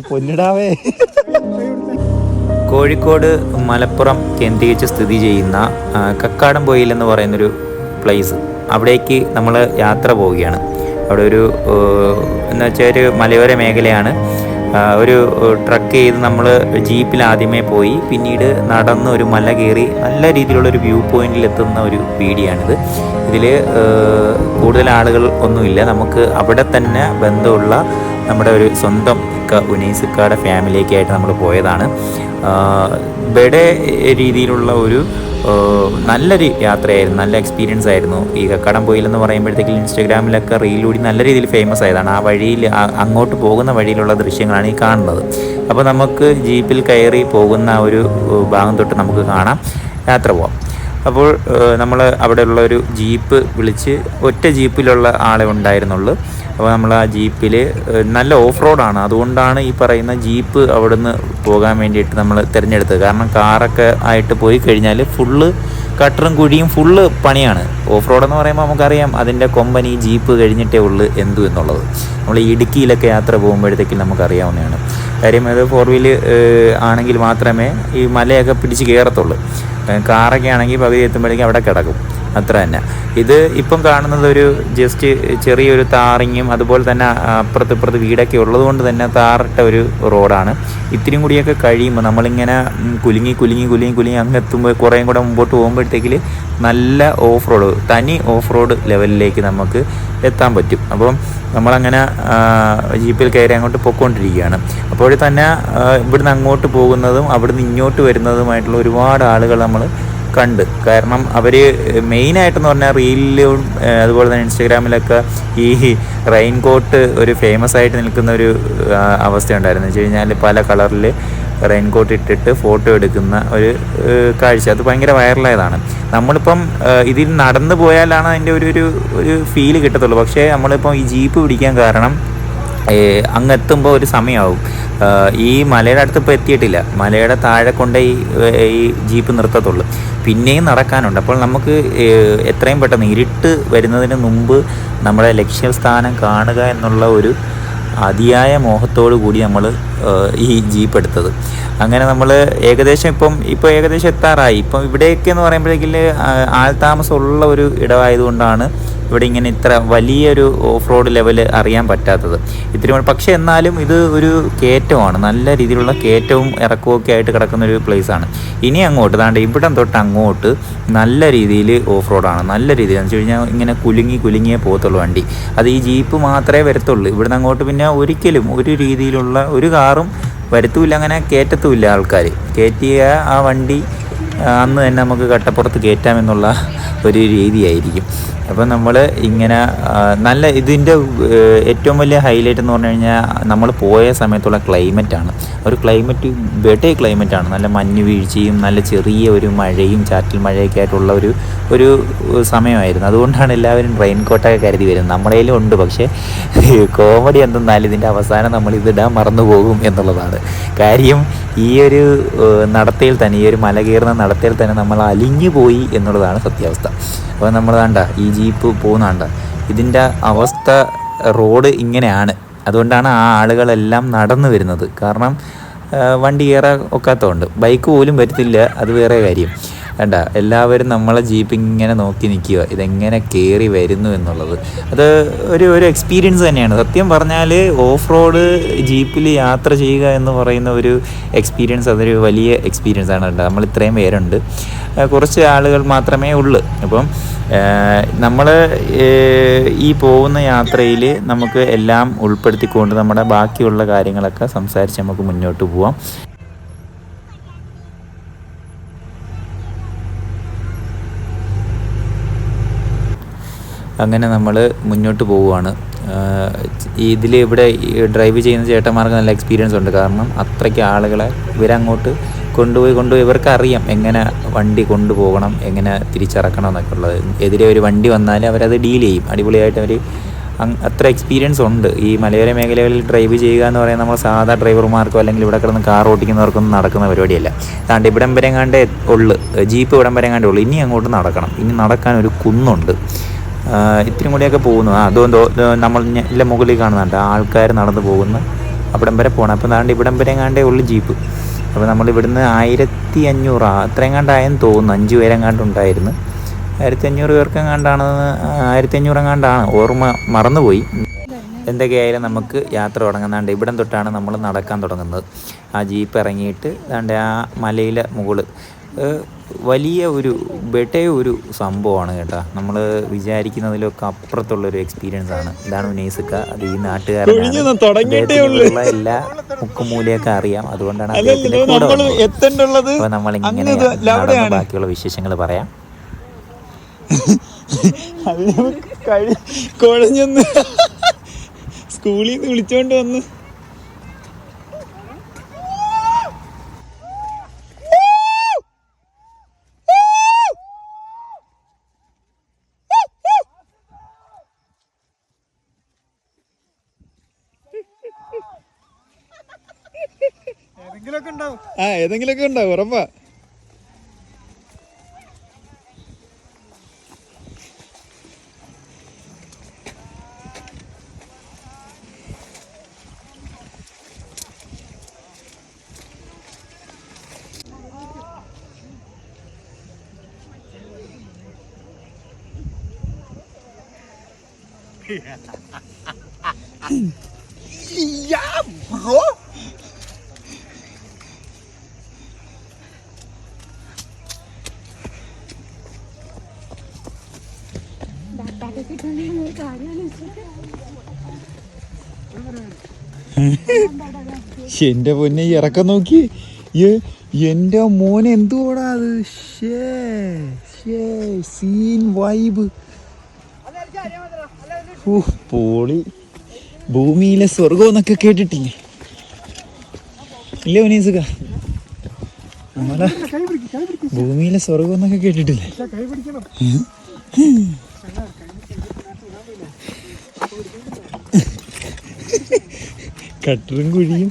എന്റെ പൊന്നിടാവേ. കോഴിക്കോട് മലപ്പുറം കേന്ദ്രീകരിച്ച് സ്ഥിതി ചെയ്യുന്ന കക്കാടംപൊയിൽ എന്ന് പറയുന്നൊരു പ്ലേസ് അവിടേക്ക് നമ്മൾ യാത്ര പോവുകയാണ്. അവിടെ ഒരു എന്ന് വെച്ചാൽ ഒരു മലയോര മേഖലയാണ്. ഒരു ട്രക്ക് ചെയ്ത് നമ്മൾ ജീപ്പിൽ ആദ്യമേ പോയി. പിന്നീട് നടന്ന് ഒരു മല കയറി നല്ല രീതിയിലുള്ള ഒരു വ്യൂ പോയിന്റിൽ എത്തുന്ന ഒരു വീഡിയാണിത് ഇതിൽ കൂടുതൽ ആളുകൾ ഒന്നുമില്ല. നമുക്ക് അവിടെ തന്നെ ബന്ധമുള്ള നമ്മുടെ ഒരു സ്വന്തം ഇക്ക ഉനൈസിക്കയുടെ ഫാമിലിയൊക്കെയായിട്ട് നമ്മൾ പോയതാണ്. ബെഡെ രീതിയിലുള്ള ഒരു നല്ലൊരു യാത്രയായിരുന്നു. നല്ല എക്സ്പീരിയൻസ് ആയിരുന്നു. ഈ കക്കടം എന്ന് പറയുമ്പോഴത്തേക്കും ഇൻസ്റ്റാഗ്രാമിലൊക്കെ റീലൂടി നല്ല രീതിയിൽ ഫേമസ് ആയതാണ്. ആ വഴിയിൽ അങ്ങോട്ട് പോകുന്ന വഴിയിലുള്ള ദൃശ്യങ്ങളാണ് ഈ കാണുന്നത്. അപ്പോൾ നമുക്ക് ജീപ്പിൽ കയറി പോകുന്ന ഒരു ഭാഗം തൊട്ട് നമുക്ക് കാണാം. യാത്ര പോവാം. അപ്പോൾ നമ്മൾ അവിടെയുള്ള ഒരു ജീപ്പ് വിളിച്ച് ഒറ്റ ജീപ്പിലുള്ള ആളെ ഉണ്ടായിരുന്നുള്ളൂ. അപ്പോൾ നമ്മൾ ആ ജീപ്പിൽ നല്ല ഓഫ് റോഡാണ് അതുകൊണ്ടാണ് ഈ പറയുന്ന ജീപ്പ് അവിടുന്ന് പോകാൻ വേണ്ടിയിട്ട് നമ്മൾ തിരഞ്ഞെടുത്തത്. കാരണം കാറൊക്കെ ആയിട്ട് പോയി കഴിഞ്ഞാൽ ഫുള്ള് കട്ടറും കുഴിയും ഫുള്ള് പണിയാണ്. ഓഫ് റോഡ് എന്ന് പറയുമ്പോൾ നമുക്കറിയാം അതിന്റെ കൊമ്പനി ജീപ്പ് കഴിഞ്ഞിട്ടേ ഉള്ളൂ എന്തു എന്നുള്ളത്. നമ്മൾ ഇടുക്കിയിലൊക്കെ യാത്ര പോകുമ്പോഴത്തേക്കും നമുക്കറിയാവുന്നതാണ്. കാര്യം അത് ഫോർ വീൽ ആണെങ്കിൽ മാത്രമേ ഈ മലയൊക്കെ പിടിച്ച് കയറത്തുള്ളൂ കാറൊക്കെ ആണെങ്കിൽ പകുതി എത്തുമ്പോഴേക്കും അവിടെ കിടക്കും. അത്ര തന്നെ. ഇത് ഇപ്പം കാണുന്നത് ഒരു ജസ്റ്റ് ചെറിയൊരു താറിങ്ങും അതുപോലെ തന്നെ അപ്പുറത്ത് ഇപ്പുറത്ത് വീടൊക്കെ ഉള്ളതുകൊണ്ട് തന്നെ താറിട്ട ഒരു റോഡാണ്. ഇത്തിരിയും കൂടിയൊക്കെ കഴിയുമ്പോൾ നമ്മളിങ്ങനെ കുലുങ്ങി കുലുങ്ങി കുലുങ്ങി കുലുങ്ങി അങ്ങ് എത്തുമ്പോൾ കുറേയും കൂടെ മുമ്പോട്ട് പോകുമ്പോഴത്തേക്കിൽ നല്ല ഓഫ് റോഡ് തനി ഓഫ് റോഡ് ലെവലിലേക്ക് നമുക്ക് എത്താൻ പറ്റും. അപ്പം നമ്മളങ്ങനെ ജീപ്പിൽ കയറി അങ്ങോട്ട് പൊയ്ക്കൊണ്ടിരിക്കുകയാണ്. അപ്പോൾ തന്നെ ഇവിടുന്ന് അങ്ങോട്ട് പോകുന്നതും അവിടുന്ന് ഇങ്ങോട്ട് വരുന്നതുമായിട്ടുള്ള ഒരുപാട് ആളുകൾ നമ്മൾ കണ്ട്. കാരണം അവർ മെയിനായിട്ടെന്ന് പറഞ്ഞാൽ റീലിലും അതുപോലെ തന്നെ ഇൻസ്റ്റഗ്രാമിലൊക്കെ ഈ റെയിൻ കോട്ട് ഒരു ഫേമസ് ആയിട്ട് നിൽക്കുന്ന ഒരു അവസ്ഥ എന്ന് വെച്ച് കഴിഞ്ഞാൽ പല കളറിൽ റെയിൻ കോട്ട് ഇട്ടിട്ട് ഫോട്ടോ എടുക്കുന്ന ഒരു കാഴ്ച. അത് ഭയങ്കര വൈറലായതാണ് നമ്മളിപ്പം ഇതിൽ നടന്നു പോയാലാണ് അതിന്റെ ഒരു ഒരു ഒരു ഫീൽ കിട്ടത്തുള്ളൂ. പക്ഷേ നമ്മളിപ്പം ഈ ജീപ്പ് പിടിക്കാൻ കാരണം ഏഹ് അങ്ങ് എത്തുമ്പോൾ ഒരു സമയമാവും. ഈ മലയുടെ അടുത്ത് ഇപ്പോൾ എത്തിയിട്ടില്ല. മലയുടെ താഴെ കൊണ്ടേ ഈ ഈ ജീപ്പ് നിർത്തത്തുള്ളൂ. പിന്നെയും നടക്കാനുണ്ട്. അപ്പോൾ നമുക്ക് എത്രയും പെട്ടെന്ന് ഇരുട്ട് വരുന്നതിന് മുമ്പ് നമ്മുടെ ലക്ഷ്യസ്ഥാനം കാണുക എന്നുള്ള ഒരു അതിയായ മോഹത്തോടു കൂടി നമ്മൾ ഈ ജീപ്പ് എടുത്തത്. അങ്ങനെ നമ്മൾ ഏകദേശം ഇപ്പം ഇപ്പോൾ ഏകദേശം എത്താറായി. ഇപ്പം ഇവിടെയൊക്കെ എന്ന് പറയുമ്പോഴേക്കിൽ ആൾതാമസമുള്ള ഒരു ഇടമായതുകൊണ്ടാണ് ഇവിടെ ഇങ്ങനെ ഇത്ര വലിയൊരു ഓഫ് റോഡ് ലെവൽ അറിയാൻ പറ്റാത്തത്. ഇത്തിരി പക്ഷേ എന്നാലും ഇത് ഒരു കയറ്റമാണ്. നല്ല രീതിയിലുള്ള കയറ്റവും ഇറക്കവും ഒക്കെ ആയിട്ട് കിടക്കുന്ന ഒരു പ്ലേസ് ആണ് ഇനി അങ്ങോട്ട് താണ്ട് ഇവിടം തൊട്ട് അങ്ങോട്ട് നല്ല രീതിയിൽ ഓഫ് റോഡാണ് നല്ല രീതിയിൽ എന്ന് വെച്ച് കഴിഞ്ഞാൽ ഇങ്ങനെ കുലുങ്ങി കുലുങ്ങിയെ പോകത്തുള്ളൂ വണ്ടി. അത് ഈ ജീപ്പ് മാത്രമേ വരത്തുള്ളൂ. ഇവിടുന്ന് അങ്ങോട്ട് പിന്നെ ഒരിക്കലും ഒരു രീതിയിലുള്ള ഒരു കാറും വരുത്തുമില്ല അങ്ങനെ കയറ്റത്തുമില്ല ആൾക്കാർ കയറ്റിയ ആ വണ്ടി അന്ന് തന്നെ നമുക്ക് കട്ടപ്പുറത്ത് കയറ്റാമെന്നുള്ള ഒരു രീതിയായിരിക്കും. അപ്പോൾ നമ്മൾ ഇങ്ങനെ നല്ല ഇതിന്റെ ഏറ്റവും വലിയ ഹൈലൈറ്റ് എന്ന് പറഞ്ഞു കഴിഞ്ഞാൽ നമ്മൾ പോയ സമയത്തുള്ള ക്ലൈമറ്റാണ് ഒരു ക്ലൈമറ്റ് വെട്ടേ ക്ലൈമറ്റാണ് നല്ല മഞ്ഞ് വീഴ്ചയും നല്ല ചെറിയ ഒരു മഴയും ചാറ്റൽ മഴയൊക്കെ ആയിട്ടുള്ള ഒരു ഒരു സമയമായിരുന്നു. അതുകൊണ്ടാണ് എല്ലാവരും റെയിൻ കോട്ടൊക്കെ കരുതി വരുന്നത്. നമ്മുടെ കയ്യിലും ഉണ്ട്. പക്ഷേ കോമഡി എന്തെന്നാൽ ഇതിന്റെ അവസാനം നമ്മൾ ഇതിടാൻ മറന്നു പോകും എന്നുള്ളതാണ്. കാര്യം ഈ ഒരു നടത്തിയിൽ തന്നെ ഈ ഒരു മല കയറുന്ന നടത്തയിൽ തന്നെ നമ്മൾ അലിഞ്ഞു പോയി എന്നുള്ളതാണ് സത്യാവസ്ഥ. അപ്പോൾ നമ്മൾ വേണ്ട ഈ ജീപ്പ് പോകുന്നതാണ്ട ഇതിന്റെ അവസ്ഥ റോഡ് ഇങ്ങനെയാണ്. അതുകൊണ്ടാണ് ആ ആളുകളെല്ലാം നടന്നു വരുന്നത്. കാരണം വണ്ടി കയറാൻ ഒക്കാത്തതുകൊണ്ട്. ബൈക്ക് പോലും വരുത്തില്ല അത് വേറെ കാര്യം. വേണ്ട എല്ലാവരും നമ്മളെ ജീപ്പ് ഇങ്ങനെ നോക്കി നിൽക്കുക. ഇതെങ്ങനെ കയറി വരുന്നു എന്നുള്ളത്. അത് ഒരു ഒരു എക്സ്പീരിയൻസ് തന്നെയാണ്. സത്യം പറഞ്ഞാൽ ഓഫ് റോഡ് ജീപ്പിൽ യാത്ര ചെയ്യുക എന്ന് പറയുന്ന ഒരു എക്സ്പീരിയൻസ് അതൊരു വലിയ എക്സ്പീരിയൻസ് ആണ് നമ്മൾ ഇത്രയും പേരുണ്ട്. കുറച്ച് ആളുകൾ മാത്രമേ ഉള്ളൂ. അപ്പം നമ്മൾ ഈ പോകുന്ന യാത്രയിൽ നമുക്ക് എല്ലാം ഉൾപ്പെടുത്തിക്കൊണ്ട് നമ്മുടെ ബാക്കിയുള്ള കാര്യങ്ങളൊക്കെ സംസാരിച്ച് നമുക്ക് മുന്നോട്ട് പോവാം. അങ്ങനെ നമ്മൾ മുന്നോട്ട് പോവുകയാണ്. ഇതിൽ ഇവിടെ ഡ്രൈവ് ചെയ്യുന്ന ചേട്ടന്മാർക്ക് നല്ല എക്സ്പീരിയൻസ് ഉണ്ട്. കാരണം അത്രയ്ക്ക് ആളുകളെ ഇവരങ്ങോട്ട് കൊണ്ടുപോയി കൊണ്ടുപോയി. ഇവർക്ക് അറിയാം എങ്ങനെ വണ്ടി കൊണ്ടുപോകണം എങ്ങനെ തിരിച്ചിറക്കണം എന്നൊക്കെ ഉള്ളത്. എതിരെ ഒരു വണ്ടി വന്നാൽ അവരത് ഡീൽ ചെയ്യും. അടിപൊളിയായിട്ട് അവർ അത്ര എക്സ്പീരിയൻസ് ഉണ്ട്. ഈ മലയോര മേഖലകളിൽ ഡ്രൈവ് ചെയ്യുക എന്ന് പറയുന്നത് നമ്മൾ സാധാ ഡ്രൈവർമാർക്കോ അല്ലെങ്കിൽ ഇവിടെ കിടന്ന് കാർ ഓടിക്കുന്നവർക്കൊന്നും നടക്കുന്ന പരിപാടിയല്ല. താണ്ട് ഇവിടം വരെ കണ്ടേ ഉള്ളു ജീപ്പ് ഇവിടം വരെ കണ്ടേ ഉള്ളു. ഇനി അങ്ങോട്ട് നടക്കണം. ഇനി നടക്കാൻ ഒരു കുന്നുണ്ട്. ഇത്തിരി കൂടിയൊക്കെ പോകുന്നു. ആ അതോ നമ്മൾ എല്ലാം മുകളിൽ കാണുന്നുണ്ട്. ആൾക്കാർ നടന്നു പോകുന്ന. അവിടം വരെ പോകണം അപ്പോൾ നാണ്ട് ഇവിടം വരെ എങ്ങാണ്ടേ ഉള്ളു ജീപ്പ്. അപ്പോൾ നമ്മൾ ഇവിടുന്ന് ആയിരത്തി അഞ്ഞൂറ് അത്രയും കണ്ടായെന്ന് തോന്നുന്നു. അഞ്ച് പേരെങ്ങാണ്ടുണ്ടായിരുന്നു ആയിരത്തി അഞ്ഞൂറ് പേർക്കെങ്ങാണ്ടാണെന്ന് ആയിരത്തി അഞ്ഞൂറെങ്ങാണ്ടാണ് ഓർമ്മ മറന്നുപോയി. എന്തൊക്കെയായാലും നമുക്ക് യാത്ര തുടങ്ങുന്നുണ്ട് ഇവിടം തൊട്ടാണ് നമ്മൾ നടക്കാൻ തുടങ്ങുന്നത്. ആ ജീപ്പ് ഇറങ്ങിയിട്ട് അതാണ്ട് ആ മലയിലെ മുകളിൽ വലിയ ഒരു ബെട്ടേ ഒരു സംഭവമാണ് കേട്ടോ. നമ്മൾ വിചാരിക്കുന്നതിലൊക്കെ അപ്പുറത്തുള്ളൊരു എക്സ്പീരിയൻസ് ആണ്. ഇതാണ് ഉനൈസുക്ക അത് ഈ നാട്ടുകാരനാണ്. എല്ലാ മുക്കുമൂലയൊക്കെ അറിയാം. അതുകൊണ്ടാണ് അദ്ദേഹത്തിന്റെ കൂടെ. അപ്പോൾ നമ്മളിങ്ങനെ. ബാക്കിയുള്ള വിശേഷങ്ങൾ പറയാം. അത് കുഴഞ്ഞൊന്ന് സ്കൂളിൽ നിന്ന് വിളിച്ചോണ്ട് വന്ന് ആ ഏതെങ്കിലുമൊക്കെ ഉണ്ടാവും ഉറപ്പാ. ശ്ശെ, എന്റെ പൊന്നെ ഈ ഇറക്കം നോക്കി. എന്റെ മോനെ എന്തുകൂടാ അത്? ഷേ ഷേ സീൻ വൈബ് പോളി. ഭൂമിയിലെ സ്വർഗം എന്നൊക്കെ കേട്ടിട്ടില്ലേ? ഇല്ലേ ഒനീസുക നമ്മളെ ഭൂമിയിലെ സ്വർഗം എന്നൊക്കെ കേട്ടിട്ടില്ലേ? കട്ടറും കുഴിയും.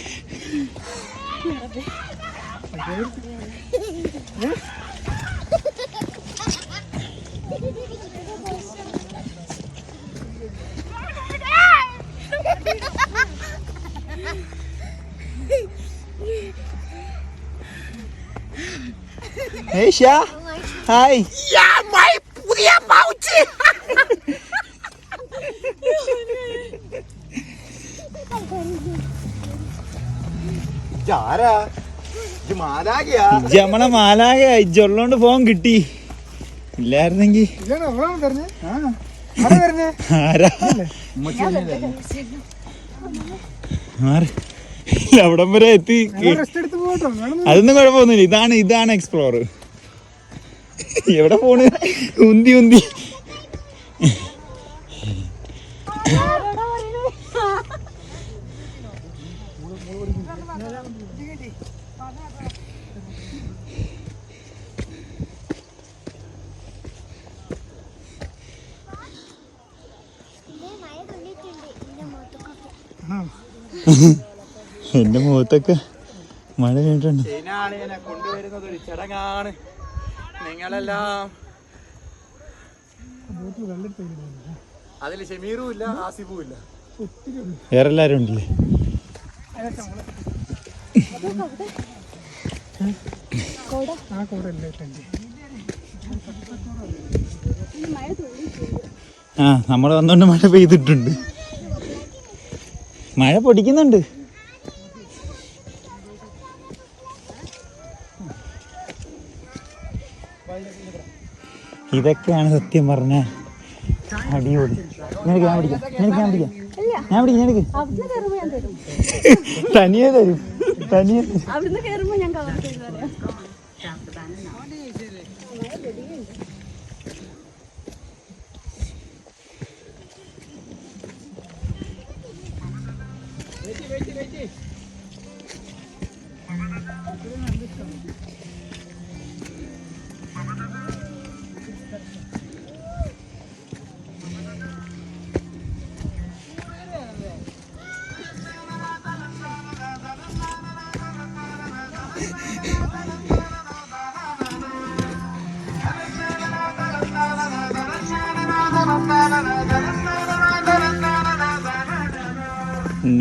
മത്സരിച്ചു Hey ഷാ ഹായ് ഇജ്ജ് മാലാക ഇജ്ജുള്ളോണ്ട് ഫോൺ കിട്ടി. ഇല്ലായിരുന്നെങ്കി. അവിടം വരെ എത്തി. അതൊന്നും കുഴപ്പമൊന്നുമില്ല. ഇതാണ് ഇതാണ് എക്സ്പ്ലോർ എവിടെ പോണ്? ഉന്തി ഉന്തി. എന്റെ മുഖത്തൊക്കെ മഴ കേട്ടിട്ടുണ്ട്. കൊണ്ടുവരുന്നത് ഒരു ചടങ്ങാണ്. നിങ്ങളെല്ലാം ഇല്ല ഇല്ല. ആ നമ്മൾ വന്നോണ്ട് മഴ പെയ്തിട്ടുണ്ട്. മഴ പൊടിക്കുന്നുണ്ട്. ഇതൊക്കെയാണ് സത്യം പറഞ്ഞ. അടിപൊളി നിനക്ക് ഞാൻ പിടിക്കാം. നിനക്ക് ഞാൻ പിടിക്കാം. ഞാൻ പിടിക്കാം നിനക്ക്. തനിയെ തരും. തനിയെ തരും.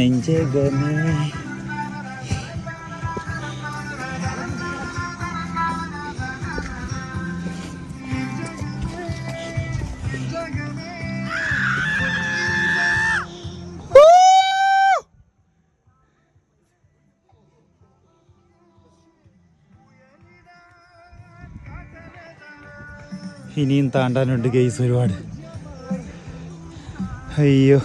നെഞ്ചകമേ. ഇനിയും താണ്ടാനുണ്ട് ഗെയ്സ് ഒരുപാട്. അയ്യോ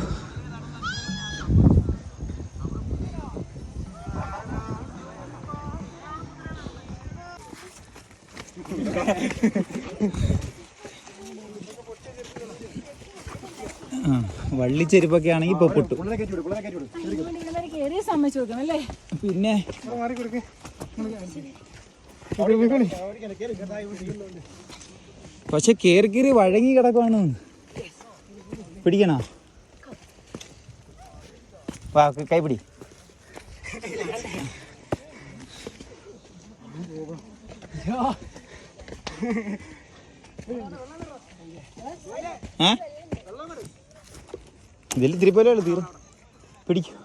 ആ, വള്ളിച്ചെരുപ്പൊക്കെ ആണെങ്കിൽ ഇപ്പൊ പൊട്ടു. പിന്നെ പക്ഷെ കേറി കേറി വഴങ്ങി കിടക്കുവാണ്. പിടിക്കണോ? വാ കൈ പിടി. ഏ? ഇതിൽ ഇത്തിരി തീർ ഉള്ളു തീരും. പിടിക്കും.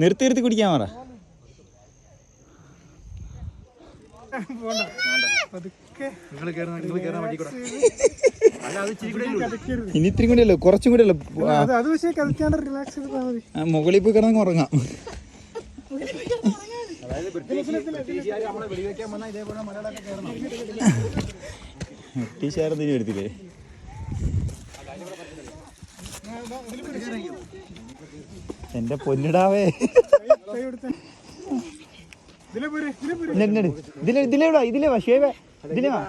നിർത്തി നിർത്തി കുടിക്കാൻ പറ. നിങ്ങൾ കയറുന്ന നിങ്ങൾ കയറുന്ന വഴി കൂടെ. ഇനി ഇത്രയും കൂടി അല്ലേ കുറച്ചും കൂടി അല്ലോ മുകളിൽ പോയി കിടന്ന് ഉറങ്ങാം അതായത് ബ്രിട്ടീഷ് ബ്രിട്ടീഷുകാർ നമ്മളെ വെടിവെക്കാൻ വന്നാൽ ഇതേപോലെ മലയാളമൊക്കെ കയറണം ബ്രിട്ടീഷുകാരെന്തിനും എടുത്തില്ലേ? എന്റെ പൊന്നിടാവേ. ഇതിലെ പോരെ ഇതിലെ പോരെ. ഇതിലെ ഇതിലെ വാ ഷേവ ഇതിലെ വാ.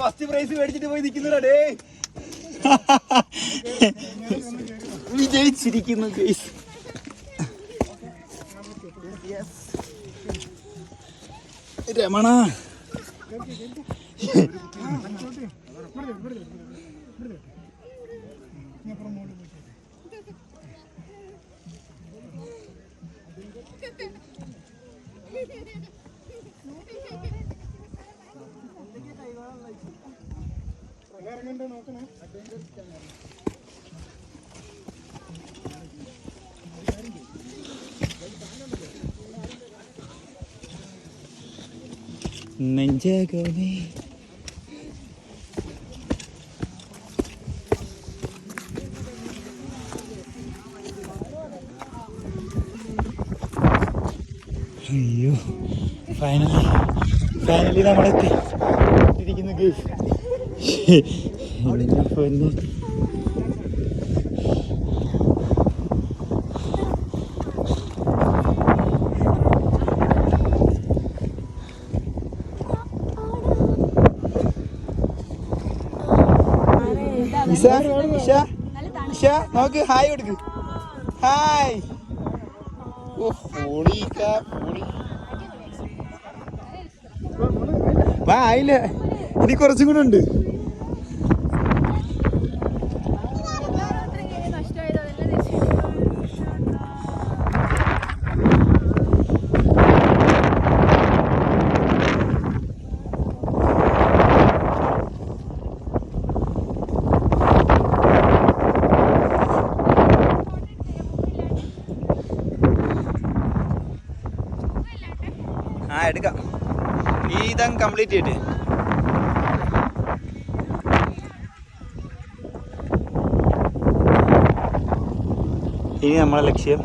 ഫസ്റ്റ് പ്രൈസ് മേടിച്ചിട്ട് പോയി നിൽക്കുന്നടാ ഡേ. വിജയിച്ചിരിക്കുന്നു ഗൈസ് രമണ. ഇറങ്ങണ്ടേ നോക്കണേ. നെഞ്ചകമേ അയ്യോ ഫൈനലി ഫൈനലി നമ്മളെത്തി. ഇരിക്കുന്നു ഗേസ്. ഇഷ ഇഷ ഇഷ നോക്ക് ഹായ് കൊടുക്ക്. ഹായ്. വാ ആയില്ല? ഇനി കുറച്ചും കൂടെ ഉണ്ട് നഷ്ടമായത് അതെല്ലാം തിരിച്ചു ആ എടുക്കാം ഈ ഇതങ്ങ് കംപ്ലീറ്റ് ചെയ്തിട്ട്. ഇനി നമ്മളെ ലക്ഷ്യം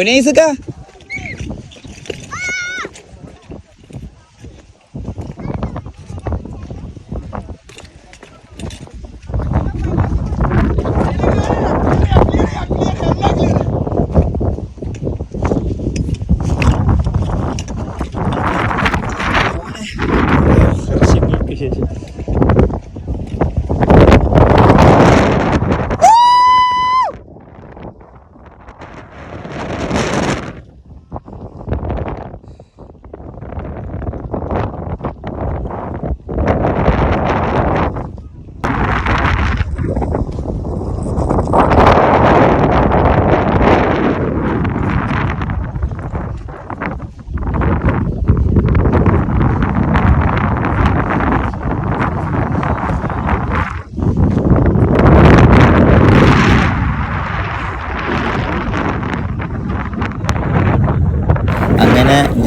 ഉനൈസുക്കാ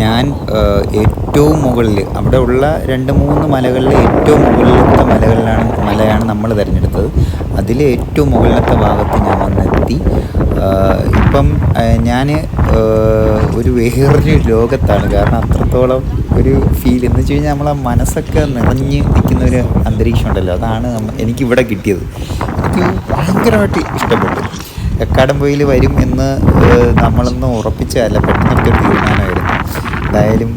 ഞാൻ ഏറ്റവും മുകളിൽ അവിടെ ഉള്ള രണ്ട് മൂന്ന് മലകളിൽ ഏറ്റവും മുകളിലത്തെ മലകളിലാണ് മലയാണ് നമ്മൾ തിരഞ്ഞെടുത്തത്. അതിൽ ഏറ്റവും മുകളിലത്തെ ഭാഗത്ത് ഞാൻ വന്നെത്തി. ഇപ്പം ഞാൻ ഒരു വേറൊരു ലോകത്താണ്. കാരണം അത്രത്തോളം ഒരു ഫീൽ എന്ന് വെച്ച് കഴിഞ്ഞാൽ നമ്മളെ മനസ്സൊക്കെ നിറഞ്ഞ് നിൽക്കുന്ന ഒരു അന്തരീക്ഷം ഉണ്ടല്ലോ. അതാണ് എനിക്ക് എനിക്കിവിടെ കിട്ടിയത്. എനിക്ക് ഭയങ്കരമായിട്ട് ഇഷ്ടപ്പെട്ടു. എക്കാടംപൊയിൽ വരും എന്ന് നമ്മളൊന്ന് ഉറപ്പിച്ചതല്ല. പെട്ടെന്നൊരു തീരുമാനമായിരുന്നു എന്തായാലും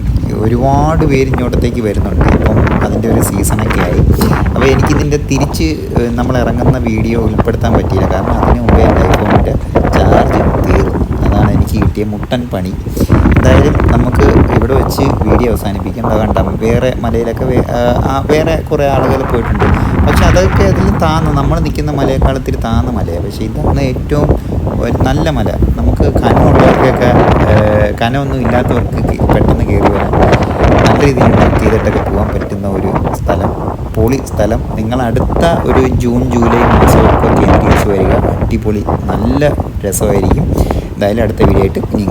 ഒരുപാട് പേര് ഇങ്ങോട്ടത്തേക്ക് വരുന്നുണ്ട്. ഇപ്പം അതിന്റെ ഒരു സീസണൊക്കെ ആയി. അപ്പോൾ എനിക്കിതിന്റെ തിരിച്ച് നമ്മൾ ഇറങ്ങുന്ന വീഡിയോ ഉൾപ്പെടുത്താൻ പറ്റിയില്ല. കാരണം അതിന് മുമ്പേ എന്റെ ഐഫോണിന്റെ ചാർജ് തീർന്നു. അതാണ് എനിക്ക് കിട്ടിയ മുട്ടൻ പണി. എന്തായാലും നമുക്ക് ഇവിടെ വെച്ച് വീഡിയോ അവസാനിപ്പിക്കാം എന്താ കണ്ട വേറെ മലയിലൊക്കെ വേറെ കുറേ ആളുകൾ പോയിട്ടുണ്ട്. പക്ഷെ അതൊക്കെ അതിൽ താന്ന്. നമ്മൾ നിൽക്കുന്ന മലയെക്കാളത്തിൽ താന്ന മലയാണ്. പക്ഷേ ഇതാണ് ഏറ്റവും നല്ല മല. നമുക്ക് കനമുള്ളവർക്കൊക്കെ കനമൊന്നും ഇല്ലാത്തവർക്ക് പെട്ടെന്ന് കയറി വരാൻ നല്ല രീതിയിൽ ട്രക്ക് ചെയ്തിട്ടൊക്കെ പോകാൻ പറ്റുന്ന ഒരു സ്ഥലം. പൊളി സ്ഥലം. നിങ്ങൾ അടുത്ത ഒരു ജൂൺ ജൂലൈ മാസമൊക്കെ കേന്ദ്രീകരിച്ച് വരിക. അടിപൊളി നല്ല രസമായിരിക്കും. എന്തായാലും അടുത്ത വീഡിയോ ആയിട്ട് ഇനി